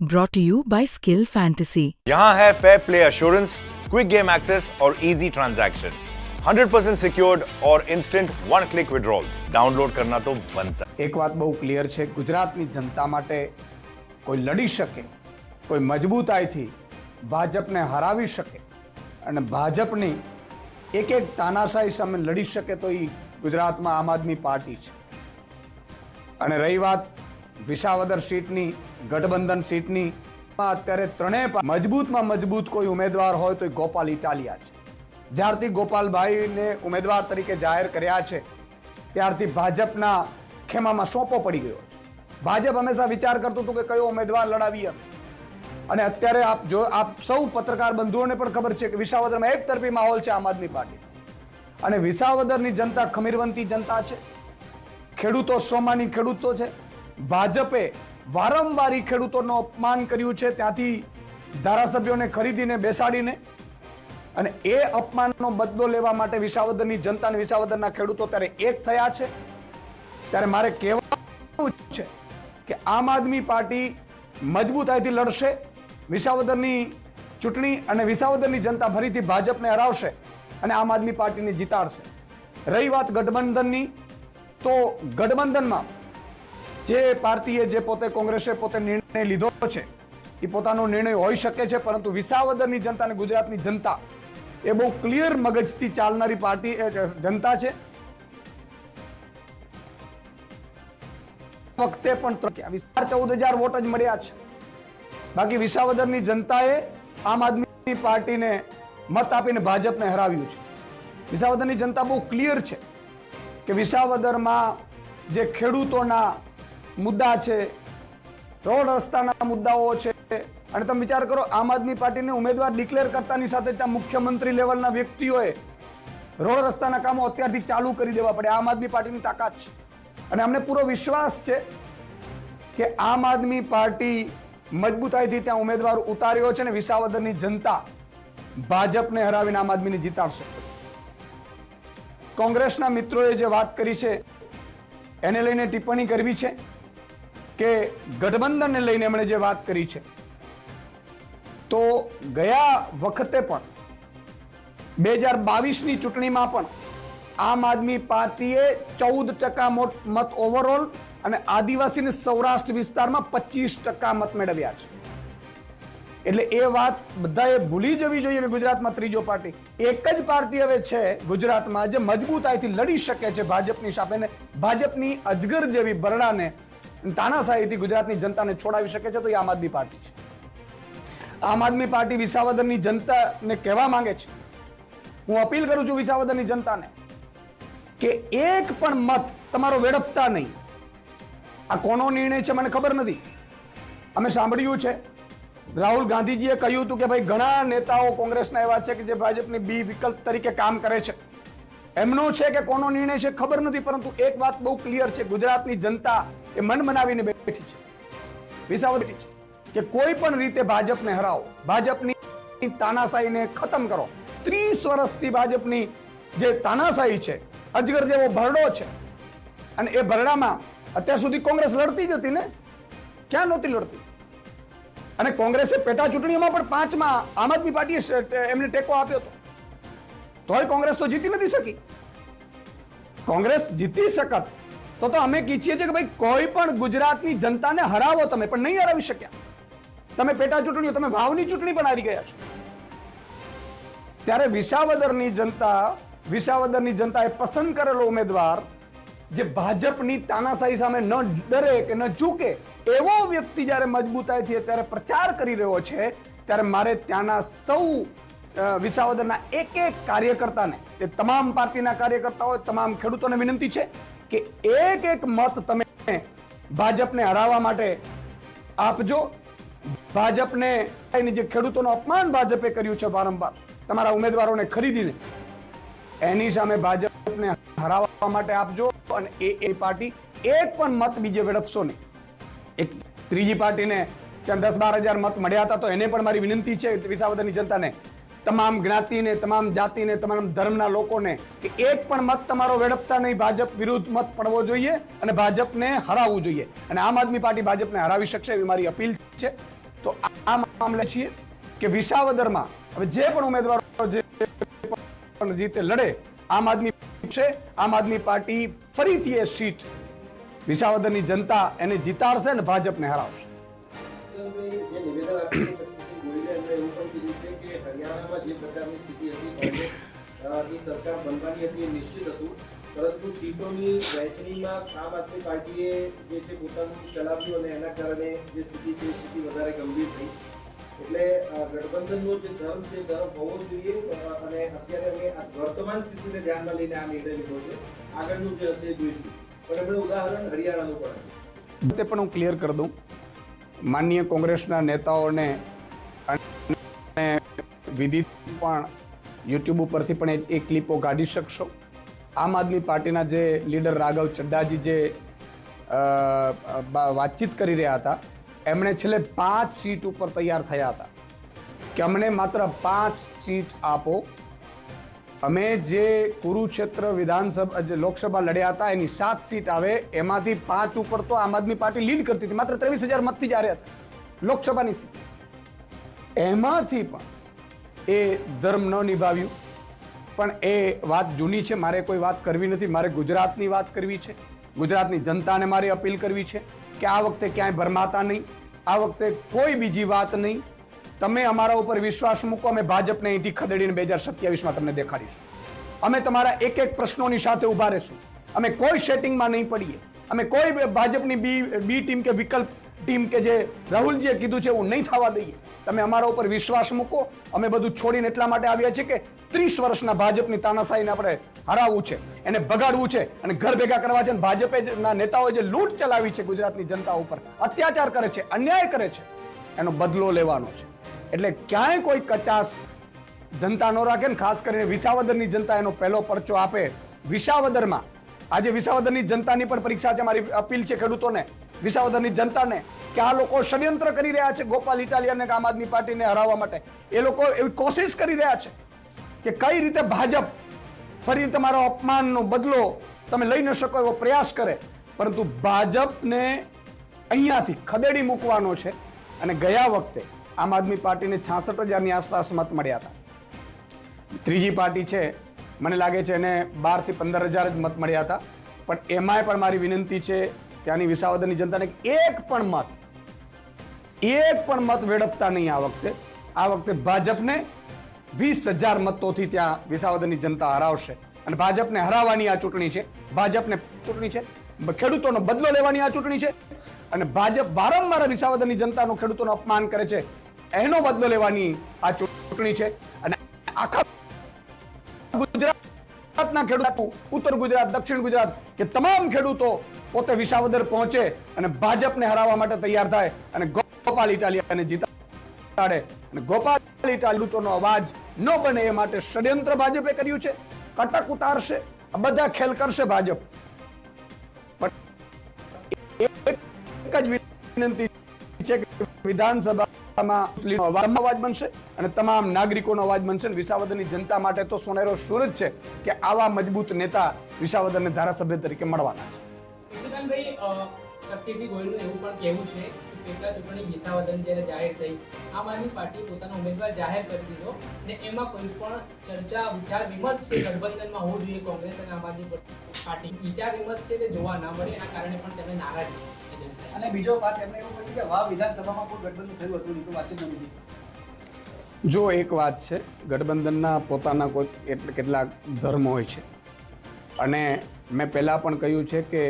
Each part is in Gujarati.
brought to you by Skill Fantasy. यहाँ है fair play assurance quick game access और इजी ट्रांजैक्शन 100% सिक्योर्ड और instant one click withdrawals download करना तो बनता है એક વાત બહુ ક્લિયર છે ગુજરાતની જનતા માટે કોઈ લડી શકે કોઈ મજબૂતાઈથી ભાજપને હરાવી શકે અને ભાજપની એક એક તાનાશાહી સામે લડી શકે તો એ ગુજરાતમાં આમ આદમી પાર્ટી છે અને રહી વાત વિસાવદર સીટની, ગઠબંધન સીટની અત્યારે ત્રણેય મજબૂતમાં મજબૂત કોઈ ઉમેદવાર હોય તો ગોપાલ ઇટાલિયા છે. જ્યારથી ગોપાલભાઈને ઉમેદવાર તરીકે જાહેર કર્યા છે, ત્યારથી ભાજપના ખેમામાં સોંપો પડી ગયો છે. ભાજપ હંમેશા વિચાર કરતું હતું કે કયો ઉમેદવાર લડાવીએ અને અત્યારે આપ જો આપ સૌ પત્રકાર બંધુઓને પણ ખબર છે કે વિસાવદરમાં એક તરફી માહોલ છે આમ આદમી પાર્ટી. અને વિસાવદરની જનતા ખમીરવંતી જનતા છે. ખેડૂતો સોમાની ખેડૂતો છે. ભાજપે વારંવાર ખેડૂતોનું અપમાન કર્યું છે. ત્યાંથી ધારાસભ્યોને ખરીદીને બેસાડીને અને એ અપમાનનો બદલો લેવા માટે વિસાવદરની જનતા અને વિસાવદરના ખેડૂતો ત્યારે એક થયા છે. ત્યારે મારે કહેવાનું છે કે આમ આદમી પાર્ટી મજબૂતાઈથી લડશે, વિસાવદરની ચૂંટણી અને વિસાવદરની જનતા ફરીથી ભાજપને હરાવશે અને આમ આદમી પાર્ટીને જીતાડશે. રહી વાત ગઠબંધનની, તો ગઠબંધનમાં જે પાર્ટીએ જે પોતે કોંગ્રેસે પોતે નિર્ણય લીધો છે એ પોતાનો નિર્ણય હોઈ શકે છે, પરંતુ વિસાવદરની જનતા અને ગુજરાતની જનતા એ બહુ ક્લિયર મગજથી ચાલનારી પાર્ટી જનતા છે. વખતે પણ ચૌદ હજાર વોટ જ મળ્યા છે. બાકી વિસાવદરની જનતાએ આમ આદમી પાર્ટીને મત આપીને ભાજપને હરાવ્યું છે. વિસાવદરની જનતા બહુ ક્લિયર છે કે વિસાવદરમાં જે ખેડૂતોના મુદ્દા છે. રોડ રસ્તાના મુદ્દાઓ છે. અને તમે વિચાર કરો, આમ આદમી પાર્ટીને ઉમેદવાર ડિક્લેર કરતાની સાથે ત્યાં મુખ્યમંત્રી લેવલના વ્યક્તિઓએ રોડ રસ્તાના કામો અત્યારથી ચાલુ કરી દેવા પડે. આમ આદમી પાર્ટીની તાકાત છે. અને અમને પૂરો વિશ્વાસ છે કે આમ આદમી પાર્ટી મજબૂતાઈથી ત્યાં ઉમેદવાર ઉતાર્યો છે અને વિસાવદરની જનતા ભાજપને હરાવીને આમ આદમીને જીતાડશે. કોંગ્રેસના મિત્રોએ જે વાત કરી છે, એને લઈને ટિપ્પણી કરવી છે. કે ગઠબંધનને લઈને એમણે જે વાત કરી છે, તો ગયા વખતે પણ, બે હજાર બાવીસની ચૂંટણીમાં પણ આમ આદમી પાર્ટીએ ચૌદ ટકા મત ઓવરઓલ અને આદિવાસીને સૌરાષ્ટ્ર વિસ્તારમાં પચીસ ટકા મત મેળવ્યા છે. એટલે એ વાત બધાએ ભૂલી જવી જોઈએ કે ગુજરાતમાં ત્રીજો પાર્ટી. એક જ પાર્ટી હવે છે ગુજરાતમાં જે મજબૂતાઈથી લડી શકે છે ભાજપની સામે ભાજપની અજગર જેવી બરડાને તાનાશાહીથી ગુજરાતની જનતાને છોડાવી શકે છે, તો એ આમ આદમી પાર્ટી છે. આમ આદમી પાર્ટી વિસાવદરની જનતાને કહેવા માંગે છે, હું અપીલ કરું છું વિસાવદરની જનતાને, કે એક પણ મત તમારો વેડફતા નહીં. આ કોનો નિર્ણય છે મને ખબર નથી. અમે સાંભળ્યું છે. રાહુલ ગાંધીજીએ કહ્યું હતું કે ભાઈ ઘણા નેતાઓ કોંગ્રેસના એવા છે કે જે ભાજપની બી વિકલ્પ તરીકે કામ કરે છે. એમનો છે કે કોનો નિર્ણય છે ખબર નથી, પરંતુ એક વાત બહુ ક્લિયર છે. ગુજરાતની જનતા એ મન મનાવીને બેઠી છે. વિસાવદ છે કે કોઈ પણ રીતે ભાજપને હરાવો, ભાજપની તાનાશાહીને ખતમ કરો. ત્રીસ વર્ષથી ભાજપની જે તાનાશાહી છે, અજગર જેવો ભરડો છે, અને એ ભરડામાં અત્યાર સુધી કોંગ્રેસ લડતી જ હતી ને? ક્યાં નહોતી લડતી? અને કોંગ્રેસે પેટા ચૂંટણીઓમાં પણ પાંચમાં આમ આદમી પાર્ટીએ એમને ટેકો આપ્યો હતો. તોય કોંગ્રેસ તો જીતી નથી શકી. કોંગ્રેસ જીતી શકત તો તો અમે કીચીએ છીએ કે ભાઈ કોઈ પણ ગુજરાતની જનતાને હરાવો તમે, પણ નહીં હરાવી શક્યા. તમે પેટા ચૂંટણીઓ, તમે વાવની ચૂંટણી પણ હારી ગયા છો. ત્યારે વિસાવદરની જનતા, વિસાવદરની જનતાએ પસંદ કરેલો ઉમેદવાર જે ભાજપની તાનાશાહી સામે ન ડરે કે ન ચૂકે એવો વ્યક્તિ જ્યારે મજબૂતાઈથી અત્યારે પ્રચાર કરી રહ્યો છે, ત્યારે મારે ત્યાંના સૌ વિસાવદરના એક એક કાર્યકર્તાને, એ તમામ પાર્ટીના કાર્યકર્તાઓ તમામ ખેડૂતોને વિનંતી છે કે એક એક મત તમે ભાજપને હરાવવા માટે આપજો. ભાજપને એની જે ખેડૂતોનું અપમાન ભાજપે કર્યું છે વારંવાર, તમારા ઉમેદવારોને ખરીદીને, એની સામે ભાજપને હરાવવા માટે આપજો અને એ એ પાર્ટી એક પણ મત બીજે વેડપશો નહીં. એક ત્રીજી પાર્ટીને ત્યાં દસ બાર હજાર મત મળ્યા હતા તો એને પણ મારી વિનંતી છે વિસાવદરની જનતાને તમામ જ્ઞાતિને, તમામ જાતિને, તમામ ધર્મના લોકોને કે એક પણ મત તમારો વેડપતા નહીં. ભાજપ વિરુદ્ધ મત પડવો જોઈએ અને ભાજપને હરાવવું જોઈએ. અને આમ આદમી પાર્ટી ભાજપને હરાવી શકશે એવી મારી અપીલ છે. તો આ મામલે છીએ કે વિસાવદરમાં હવે જે પણ ઉમેદવારો જે રીતે લડે, આમ આદમી છે, આમ આદમી પાર્ટી ફરીથી એ સીટ વિસાવદરની જનતા એને જીતાડશે ને ભાજપને હરાવશે. કોંગ્રેસ સરકાર બનવાની હતી એ નિશ્ચિત હતું. પરંતુ સીટોની વહેંચણીમાં આમ આદમી પાર્ટીએ જે છે પોતાનું ચલાવ્યું અને એના કારણે જે સ્થિતિ છે એ સ્થિતિ વધારે ગંભીર થઈ. એટલે ગઠબંધનનો જે ધર્મ છે ધર્મ હોવો જોઈએ અને અત્યારે અમે વર્તમાન સ્થિતિને ધ્યાનમાં લઈને આ નિર્ણય લીધો છે. આગળનું જે હશે જોઈશું. પણ એમણે ઉદાહરણ હરિયાણાનું પણ તે પણ હું ક્લિયર કરી દઉં. માનનીય કોંગ્રેસના નેતાઓને વિધિ પણ યુટ્યુબ ઉપરથી પણ એ- ક્લિપો કાઢી શકશો. આમ આદમી પાર્ટીના જે લીડર રાઘવ ચડ્ડાજી જે વાતચીત કરી રહ્યા હતા, એમણે છેલ્લે પાંચ સીટ ઉપર તૈયાર થયા હતા. કે અમને માત્ર પાંચ સીટ આપો. અમે જે કુરુક્ષેત્ર વિધાનસભા, જે લોકસભા લડ્યા હતા, એની સાત સીટ આવે, એમાંથી પાંચ ઉપર તો આમ આદમી પાર્ટી લીડ કરતી હતી. માત્ર ત્રેવીસ હજાર મતથી જ હાર્યા હતા. લોકસભાની સીટ. એમાંથી પણ એ ધર્મ ન નિભાવ્યું. પણ એ વાત જૂની છે, મારે કોઈ વાત કરવી નથી. મારે ગુજરાતની વાત કરવી છે. ગુજરાતની જનતાને મારે અપીલ કરવી છે કે આ વખતે ક્યાંય ભરમાતા નહીં. આ વખતે કોઈ બીજી વાત નહીં. તમે અમારા ઉપર વિશ્વાસ મૂકો, અમે ભાજપને અહીંથી ખદેડીને બે હજાર સત્યાવીસમાં તમને દેખાડીશું. અમે તમારા એક એક પ્રશ્નોની સાથે ઊભા રહેશું. અમે કોઈ સેટિંગમાં નહીં પડીએ. અમે કોઈ ભાજપની બી બી ટીમ કે વિકલ્પ ટીમ કે જે રાહુલજીએ કીધું છે એવું નહીં થવા દઈએ. તમે અમારા ઉપર વિશ્વાસ મૂકો. અમે બધું છોડીને એટલા માટે આવ્યા છીએ કે ત્રીસ વર્ષના ભાજપની તાનાશાહીને આપણે હરાવવું છે એને બગાડવું છે અને ઘર ભેગા કરવા છે અને ભાજપે ના નેતાઓ જે લૂંટ ચલાવી છે ગુજરાતની જનતા ઉપર, અત્યાચાર કરે છે, અન્યાય કરે છે, એનો બદલો લેવાનો છે. એટલે ક્યાંય કોઈ કચાસ જનતા ન રાખે ને ખાસ કરીને વિસાવદરની જનતા એનો પહેલો પરચો આપે વિસાવદરમાં. આજે વિસાવદરની જનતાની પણ પરીક્ષા છે, મારી અપીલ છે ખેડૂતોને. વિસાવદરની જનતાને કે આ લોકો ષડયંત્ર કરી રહ્યા છે ગોપાલ ઇટાલિયાને આમ આદમી પાર્ટીને હરાવવા માટે. એ લોકો એવી કોશિશ કરી રહ્યા છે કે કઈ રીતે ભાજપ ફરી તમારો અપમાનનો બદલો તમે લઈ ન શકો એવો પ્રયાસ કરે. પરંતુ ભાજપને અહીંયાથી ખદેડી મૂકવાનો છે અને ગયા વખતે આમ આદમી પાર્ટીને છાસઠ હજારની આસપાસ મત મળ્યા હતા. ત્રીજી પાર્ટી છે મને લાગે છે એને બારથી પંદર હજાર જ મત મળ્યા હતા. પણ એમાંય પણ મારી વિનંતી છે ત્યાંની વિસાવદરની જનતાને એક પણ મત, એક પણ મત વેડપતા નહીં આ વખતે. આ વખતે ભાજપને વીસ હજાર મતોથી ત્યાં વિસાવદરની જનતા હરાવશે. અને ભાજપને હરાવવાની આ ચૂંટણી છે. ભાજપને ચૂંટણી છે. ખેડૂતોનો બદલો લેવાની આ ચૂંટણી છે. અને ભાજપ વારંવાર વિસાવદરની જનતાનો ખેડૂતોનો અપમાન કરે છે. એનો બદલો લેવાની આ ચૂંટણી છે. અને આખા ગુજરાતના ખેડૂતો ઉત્તર ગુજરાત, દક્ષિણ ગુજરાત કે તમામ ખેડૂતો પોતે વિસાવદર પહોંચે અને ભાજપને હરાવવા માટે તૈયાર થાય અને ગોપાલ ઇટાલિયાને જીતાડે. અને ગોપાલ ઇટાલિયાનો અવાજ ન બને એ માટે ષડયંત્ર ભાજપે કર્યું છે. કટક ઉતારશે બધા ખેલ કરશે ભાજપ. એક જ વિનંતી છે કે વિધાનસભામાં ચૂંટણીનો અવાજ બનશે અને તમામ નાગરિકોનો અવાજ બનશે અને વિસાવદરની જનતા માટે તો સોનેરો સૂર જ છે કે આવા મજબૂત નેતા વિસાવદરને ધારાસભ્ય તરીકે મળવાના છે આમ પાર્ટીએ પોતાનો ઉમેદવાર જાહેર કરી દીધો એમાં કોઈ પણ ચર્ચા, વિચાર, વિમર્શ છે ગઠબંધનમાં આમ પાર્ટી વિચાર, વિમર્શ છે તે જોવા ના મળે, એના કારણે પણ તેમણે નારાજ. અને બીજો વાત એમને એવું કહ્યું કે વાવ, વિધાનસભામાં કોઈ ગઠબંધન થયું હતું નહીં, તો વાતચીત નથી જો એક વાત છે, ગઠબંધનના પોતાના કોઈ એટલે કેટલાક ધર્મ હોય છે. અને મેં પહેલાં પણ કહ્યું છે કે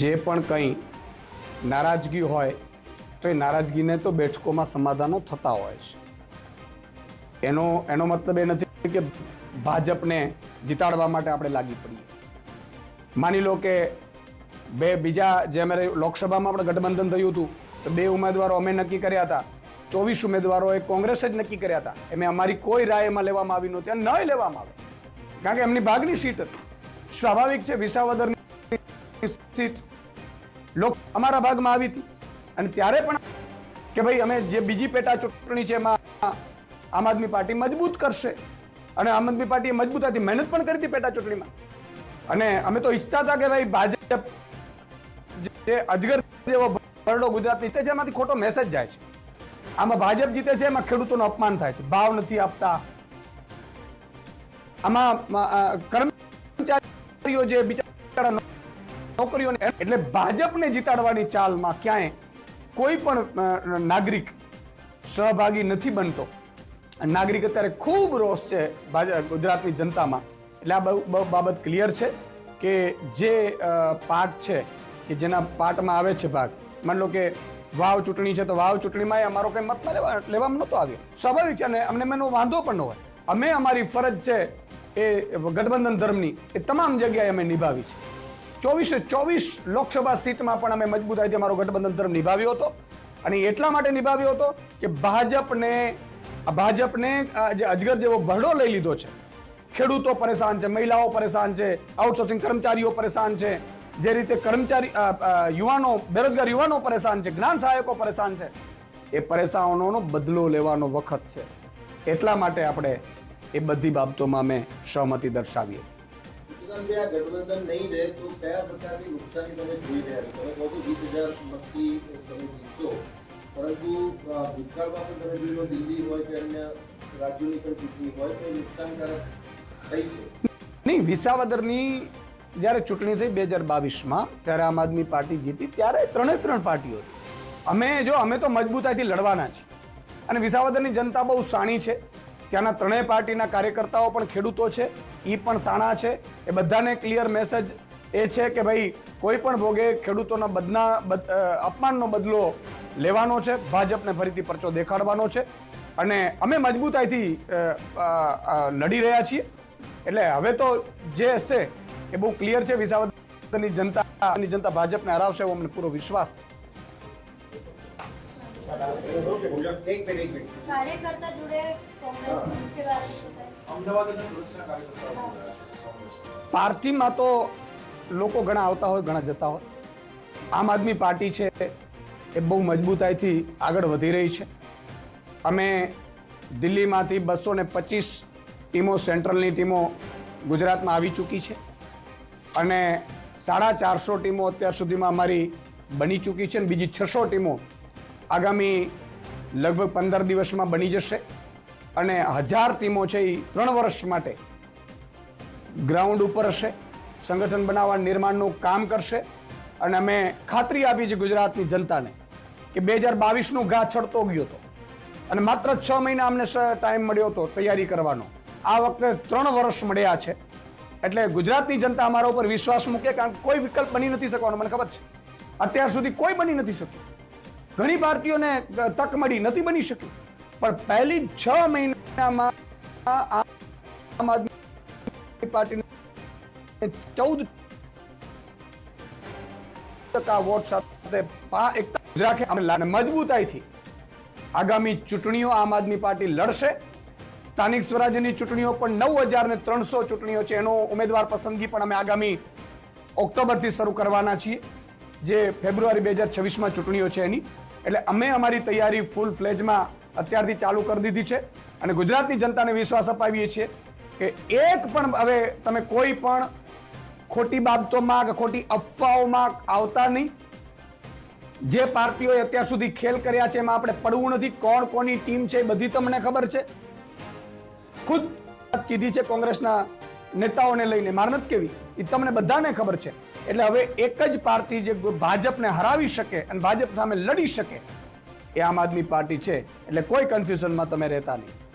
જે પણ કંઈ નારાજગી હોય, તો એ નારાજગીને તો બેઠકોમાં સમાધાનો થતા હોય છે. એનો એનો મતલબ એ નથી કે ભાજપને જીતાડવા માટે આપણે લાગી પડીએ. માની લો કે બે બીજા જે અમારે લોકસભામાં આપણે ગઠબંધન થયું હતું, તો બે ઉમેદવારો અમે નક્કી કર્યા હતા. ચોવીસ ઉમેદવારોએ કોંગ્રેસે જ નક્કી કર્યા હતા. એમાં અમારી કોઈ રાય એમાં લેવામાં આવી નહોતી અને નહીં લેવામાં આવે. કારણ કે એમની ભાગની સીટ હતી. સ્વાભાવિક છે, વિસાવદરની સીટ લોક અમારા ભાગમાં આવી હતી. અને ત્યારે પણ કે ભાઈ, અમે જે બીજી પેટા ચૂંટણી છે, એમાં આમ આદમી પાર્ટી મજબૂત કરશે. અને આમ આદમી પાર્ટીએ મજબૂતાથી મહેનત પણ કરી હતી પેટા ચૂંટણીમાં. અને અમે તો ઈચ્છતા હતા કે ભાઈ, ભાજપ જે અજગર જેવો બરડો ગુજરાતની જીતે છે ખોટો મેસેજ જાય છે. આમાં ભાજપ જીતે છે, એમાં ખેડૂતોનું અપમાન થાય છે. ભાવ નથી આપતા. આમાં કર્મચારીઓ જે બિચારા નોકરીઓને એટલે ભાજપને જીતાડવાની ચાલમાં ક્યાંય કોઈ પણ નાગરિક સહભાગી નથી બનતો. નાગરિક અત્યારે ખૂબ રોષ છે ગુજરાતની જનતામાં. એટલે આ બાબત ક્લિયર છે કે જે પાઠ છે કે જેના પાર્ટમાં આવે છે ભાગ. માની લો કે વાવ ચૂંટણી છે તો વાવ ચૂંટણીમાં અમારો કંઈ મતમાં લેવા લેવામાં નહોતો આવ્યો. સ્વાભાવિક છે અને અમને એનો વાંધો પણ ન હોય. અમે અમારી ફરજ છે એ ગઠબંધન ધર્મની એ તમામ જગ્યાએ અમે નિભાવી છે. ચોવીસે ચોવીસ લોકસભા સીટમાં પણ અમે મજબૂતાઈથી અમારો ગઠબંધન ધર્મ નિભાવ્યો હતો. અને એટલા માટે નિભાવ્યો હતો કે ભાજપને ભાજપને જે અજગર જેવો ભરડો લઈ લીધો છે. ખેડૂતો પરેશાન છે, મહિલાઓ પરેશાન છે આઉટસોર્સિંગ કર્મચારીઓ પરેશાન છે. જે રીતે કર્મચારી યુવાનો બેરોજગાર યુવાનો પરેશાન છે જ્ઞાન સહાયકો પરેશાન છે એ પરેશાનોનો બદલો લેવાનો વખત છે. એટલા માટે આપણે એ બધી બાબતોમાં અમે સહમતી પરંતુ ભૂતકાળમાં પણ તમે જોયું દિલ્હી હોય કે અન્ય રાજ્યોની પણ ચૂંટણી હોય તો નુકસાનકારક થઈ છે. નહીં વિસાવદરની જ્યારે ચૂંટણી થઈ બે હજાર બાવીસમાં, ત્યારે આમ આદમી પાર્ટી જીતી, ત્યારે ત્રણે ત્રણ પાર્ટીઓ અમે જો, અમે તો મજબૂતાઈથી લડવાના છીએ. અને વિસાવદરની જનતા બહુ સાણી છે. ત્યાંના ત્રણેય પાર્ટીના કાર્યકર્તાઓ પણ ખેડૂતો છે. એ પણ સાણા છે. એ બધાને ક્લિયર મેસેજ એ છે કે ભાઈ, કોઈ પણ ભોગે ખેડૂતોના બદના, બદ- અપમાનનો બદલો લેવાનો છે. ભાજપને ફરીથી પરચો દેખાડવાનો છે. અને અમે મજબૂતાઈથી લડી રહ્યા છીએ. એટલે હવે તો જે હશે એ બહુ ક્લિયર છે વિસાવદરની જનતાની જનતા ભાજપને હરાવશે એવો અમને પૂરો વિશ્વાસ છે. પાર્ટીમાં તો લોકો ઘણા આવતા હોય ઘણા જતા હોય. આમ આદમી પાર્ટી છે એ બહુ મજબૂતાઈથી આગળ વધી રહી છે. અમે દિલ્હીમાંથી બસો ને પચીસ ટીમો સેન્ટ્રલની ટીમો ગુજરાતમાં આવી ચૂકી છે. અને સાડા ચારસો ટીમો અત્યાર સુધીમાં અમારી બની ચૂકી છે અને બીજી છસો ટીમો આગામી લગભગ પંદર દિવસમાં બની જશે. અને હજાર ટીમો છે એ ત્રણ વર્ષ માટે ગ્રાઉન્ડ ઉપર હશે, સંગઠન બનાવવા નિર્માણનું કામ કરશે. અને અમે ખાતરી આપી છે ગુજરાતની જનતાને કે બે હજાર બાવીસનું ઘા છડતો ગયો હતો. અને માત્ર છ મહિના અમને ટાઈમ મળ્યો હતો તૈયારી કરવાનો. આ વખતે ત્રણ વર્ષ મળ્યા છે. એટલે ગુજરાતની જનતા અમારા ઉપર વિશ્વાસ મૂકે કારણ કે કોઈ વિકલ્પ બની નથી શકવાનો, મને ખબર છે. અત્યાર સુધી કોઈ બની નથી શક્યું. ઘણી પાર્ટીઓને તક મળી નથી બની શકી પણ પહેલી છ મહિનામાં આમ આદમી પાર્ટીને ચૌદ ટકા વોટ સાથે પા એક રાખે. અમે મજબૂતાઈથી આગામી ચૂંટણીઓ આમ આદમી પાર્ટી લડશે. સ્થાનિક સ્વરાજ્યની ચૂંટણીઓ પણ નવ હજાર ને ત્રણસો ચૂંટણીઓ છે. એનો ઉમેદવાર પસંદગી પણ અમે આગામી ઓક્ટોબરથી શરૂ કરવાના છીએ, જે ફેબ્રુઆરી બે હજાર છવ્વીસમાં ચૂંટણીઓ છે એની. એટલે અમે અમારી તૈયારી ફૂલ ફ્લેજમાં અત્યારથી ચાલુ કરી દીધી છે અને ગુજરાતની જનતાને વિશ્વાસ અપાવીએ છીએ કે એક પણ હવે તમે કોઈ પણ ખોટી બાબતોમાં કે ખોટી અફવાઓમાં આવતા નહીં. જે પાર્ટીઓએ અત્યાર સુધી ખેલ કર્યા છે એમાં આપણે પડવું નથી. કોણ કોની ટીમ છે એ બધી તમને ખબર છે. ખુદ કીધી છે કોંગ્રેસના નેતાઓને લઈને. મારનત કેવી. એ તમને બધાને ખબર છે. એટલે હવે એક જ પાર્ટી જે ભાજપને હરાવી શકે અને ભાજપ સામે લડી શકે એ આમ આદમી પાર્ટી છે. એટલે કોઈ કન્ફ્યુઝનમાં તમે રહેતા નહીં.